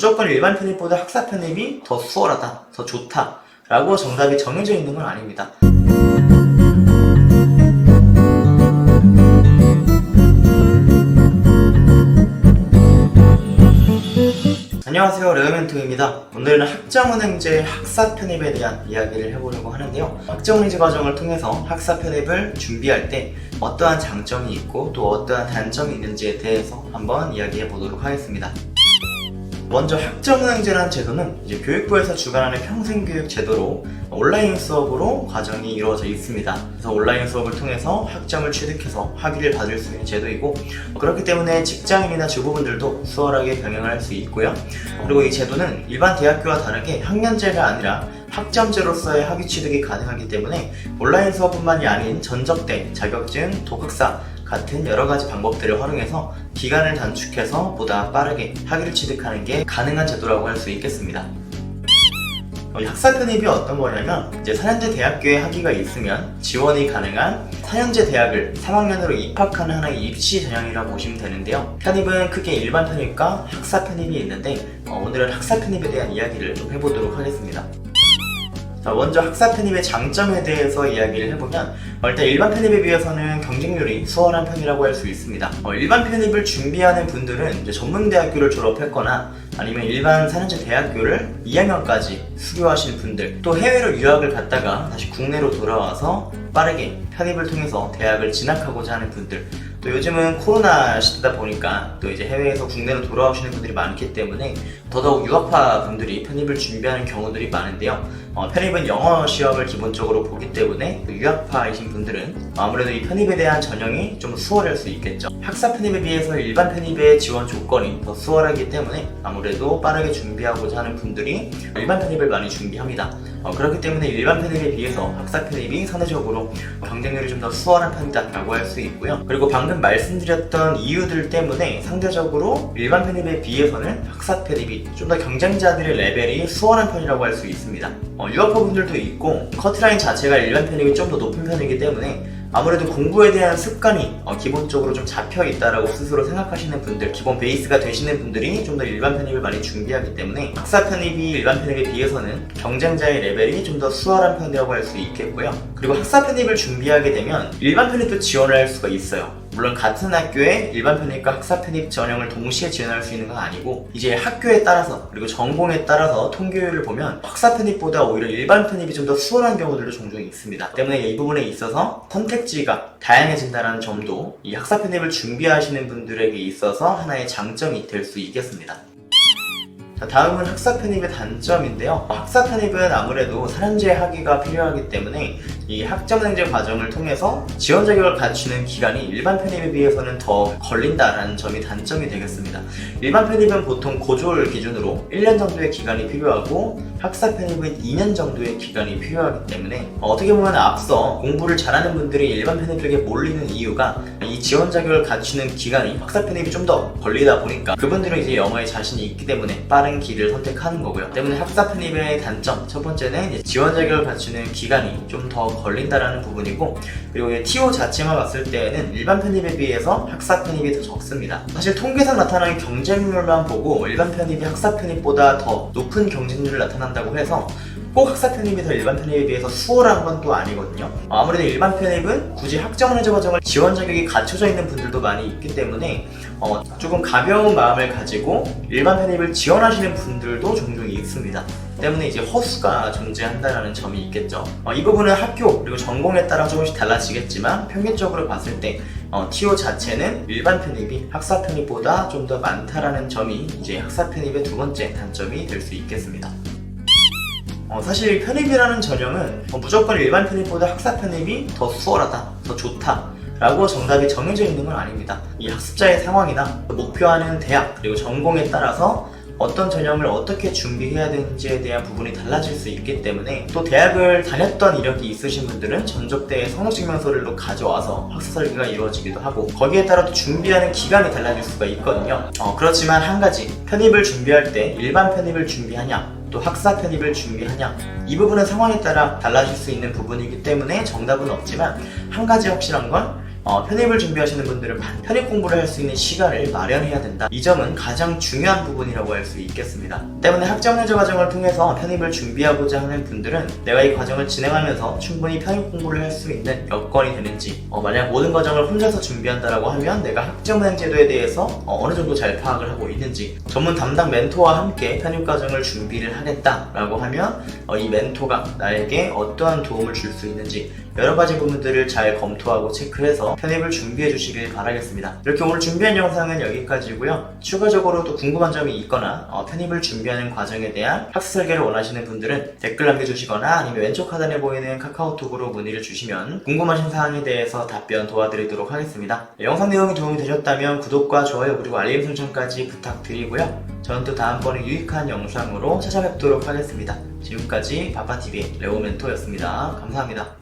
무조건 일반 편입보다 학사 편입이 더 수월하다, 더 좋다 라고 정답이 정해져 있는 건 아닙니다. 안녕하세요. 레어멘토입니다. 오늘은 학점은행제 학사 편입에 대한 이야기를 해보려고 하는데요. 학점은행제 과정을 통해서 학사 편입을 준비할 때 어떠한 장점이 있고 또 어떠한 단점이 있는지에 대해서 한번 이야기해 보도록 하겠습니다 먼저 학점은행제라는 제도는 이제 교육부에서 주관하는 평생교육 제도로 온라인 수업으로 과정이 이루어져 있습니다. 그래서 온라인 수업을 통해서 학점을 취득해서 학위를 받을 수 있는 제도이고 그렇기 때문에 직장인이나 주부분들도 수월하게 병행할 수 있고요. 그리고 이 제도는 일반 대학교와 다르게 학년제가 아니라 학점제로서의 학위 취득이 가능하기 때문에 온라인 수업뿐만이 아닌 전적대, 자격증, 독학사 같은 여러 가지 방법들을 활용해서 기간을 단축해서 보다 빠르게 학위를 취득하는 게 가능한 제도라고 할 수 있겠습니다. 어, 이 학사 편입이 어떤 거냐면 이제 4년제 대학교에 학위가 있으면 지원이 가능한 4년제 대학을 3학년으로 입학하는 하나의 입시 전형이라고 보시면 되는데요. 편입은 크게 일반 편입과 학사 편입이 있는데 어, 오늘은 학사 편입에 대한 이야기를 좀 해보도록 하겠습니다. 자, 먼저 학사 편입의 장점에 대해서 이야기를 해보면 어, 일단 일반 편입에 비해서는 경쟁률이 수월한 편이라고 할 수 있습니다. 어, 일반 편입을 준비하는 분들은 이제 전문 대학교를 졸업했거나 아니면 일반 4년제 대학교를 2학년까지 수료하신 분들 또 해외로 유학을 갔다가 다시 국내로 돌아와서 빠르게 편입을 통해서 대학을 진학하고자 하는 분들 또 요즘은 코로나 시대다 보니까 또 이제 해외에서 국내로 돌아오시는 분들이 많기 때문에 더더욱 유학파 분들이 편입을 준비하는 경우들이 많은데요. 어, 편입은 영어 시험을 기본적으로 보기 때문에 그 유학파이신 분들은 아무래도 이 편입에 대한 전형이 좀 수월할 수 있겠죠. 학사 편입에 비해서 일반 편입의 지원 조건이 더 수월하기 때문에 아무래도 빠르게 준비하고자 하는 분들이 일반 편입을 많이 준비합니다. 어, 그렇기 때문에 일반 편입에 비해서 학사 편입이 상대적으로 경쟁률이 좀 더 수월한 편이다라고 할 수 있고요. 그리고 방금 말씀드렸던 이유들 때문에 상대적으로 일반 편입에 비해서는 학사 편입이 좀 더 경쟁자들의 레벨이 수월한 편이라고 할 수 있습니다. 어, 유학파분들도 있고 커트라인 자체가 일반 편입이 좀 더 높은 편이기 때문에 아무래도 공부에 대한 습관이 어, 기본적으로 좀 잡혀 있다라고 스스로 생각하시는 분들, 기본 베이스가 되시는 분들이 좀 더 일반 편입을 많이 준비하기 때문에 학사 편입이 일반 편입에 비해서는 경쟁자의 레벨이 좀 더 수월한 편이라고 할 수 있겠고요. 그리고 학사 편입을 준비하게 되면 일반 편입도 지원을 할 수가 있어요. 물론 같은 학교에 일반 편입과 학사 편입 전형을 동시에 지원할 수 있는 건 아니고 이제 학교에 따라서 그리고 전공에 따라서 통계율을 보면 학사 편입보다 오히려 일반 편입이 좀 더 수월한 경우들도 종종 있습니다. 때문에 이 부분에 있어서 선택지가 다양해진다는 점도 이 학사 편입을 준비하시는 분들에게 있어서 하나의 장점이 될 수 있겠습니다. 자, 다음은 학사 편입의 단점인데요. 학사 편입은 아무래도 4년제 학위가 필요하기 때문에 이 학점행제 과정을 통해서 지원 자격을 갖추는 기간이 일반 편입에 비해서는 더 걸린다라는 점이 단점이 되겠습니다. 일반 편입은 보통 고졸 기준으로 1년 정도의 기간이 필요하고 학사 편입은 2년 정도의 기간이 필요하기 때문에 어떻게 보면 앞서 공부를 잘하는 분들이 일반 편입에게 몰리는 이유가 이 지원 자격을 갖추는 기간이 학사 편입이 좀 더 걸리다 보니까 그분들은 이제 영어에 자신이 있기 때문에 빠른 길을 선택하는 거고요. 때문에 학사 편입의 단점 첫 번째는 지원 자격을 갖추는 기간이 좀더 걸린다라는 부분이고 그리고 이 TO 자체만 봤을 때에는 일반 편입에 비해서 학사 편입이 더 적습니다. 사실 통계상 나타나는 경쟁률만 보고 일반 편입이 학사 편입보다 더 높은 경쟁률을 나타난다고 해서 꼭 학사 편입이 더 일반 편입에 비해서 수월한 건 또 아니거든요. 아무래도 일반 편입은 굳이 학점원해제 과정을 지원 자격이 갖춰져 있는 분들도 많이 있기 때문에 어, 조금 가벼운 마음을 가지고 일반 편입을 지원하시는 분들도 종종 있습니다. 때문에 이제 허수가 존재한다는 점이 있겠죠. 어, 이 부분은 학교 그리고 전공에 따라 조금씩 달라지겠지만 평균적으로 봤을 때 어, TO 자체는 일반 편입이 학사 편입보다 좀 더 많다라는 점이 이제 학사 편입의 두 번째 단점이 될 수 있겠습니다. 어, 사실 편입이라는 전형은 어, 무조건 일반 편입보다 학사 편입이 더 수월하다, 더 좋다. 라고 정답이 정해져 있는 건 아닙니다. 이 학습자의 상황이나 목표하는 대학 그리고 전공에 따라서 어떤 전형을 어떻게 준비해야 되는지에 대한 부분이 달라질 수 있기 때문에 또 대학을 다녔던 이력이 있으신 분들은 전적대의 성적증명서를 또 가져와서 학사 설계가 이루어지기도 하고 거기에 따라 또 준비하는 기간이 달라질 수가 있거든요. 어, 그렇지만 한 가지 편입을 준비할 때 일반 편입을 준비하냐 또 학사 편입을 준비하냐. 이 부분은 상황에 따라 달라질 수 있는 부분이기 때문에 정답은 없지만 한 가지 확실한 건 어, 편입을 준비하시는 분들은 반- 편입 공부를 할 수 있는 시간을 마련해야 된다. 이 점은 가장 중요한 부분이라고 할 수 있겠습니다. 때문에 학점내제 과정을 통해서 편입을 준비하고자 하는 분들은 내가 이 과정을 진행하면서 충분히 편입 공부를 할 수 있는 여건이 되는지 어, 만약 모든 과정을 혼자서 준비한다라고 하면 내가 학점은행 제도에 대해서 어, 느 정도 잘 파악을 하고 있는지 전문 담당 멘토와 함께 편입 과정을 준비를 하겠다라고 하면 어, 이 멘토가 나에게 어떠한 도움을 줄 수 있는지 여러 가지 부분들을 잘 검토하고 체크해서 편입을 준비해 주시길 바라겠습니다. 이렇게 오늘 준비한 영상은 여기까지고요. 추가적으로 또 궁금한 점이 있거나 어, 편입을 준비하는 과정에 대한 학습 설계를 원하시는 분들은 댓글 남겨주시거나 아니면 왼쪽 하단에 보이는 카카오톡으로 문의를 주시면 궁금하신 사항에 대해서 답변 도와드리도록 하겠습니다. 네, 영상 내용이 도움이 되셨다면 구독과 좋아요 그리고 알림 설정까지 부탁드리고요. 저는 또 다음번에 유익한 영상으로 찾아뵙도록 하겠습니다. 지금까지 바빠TV의 레오멘토였습니다. 감사합니다.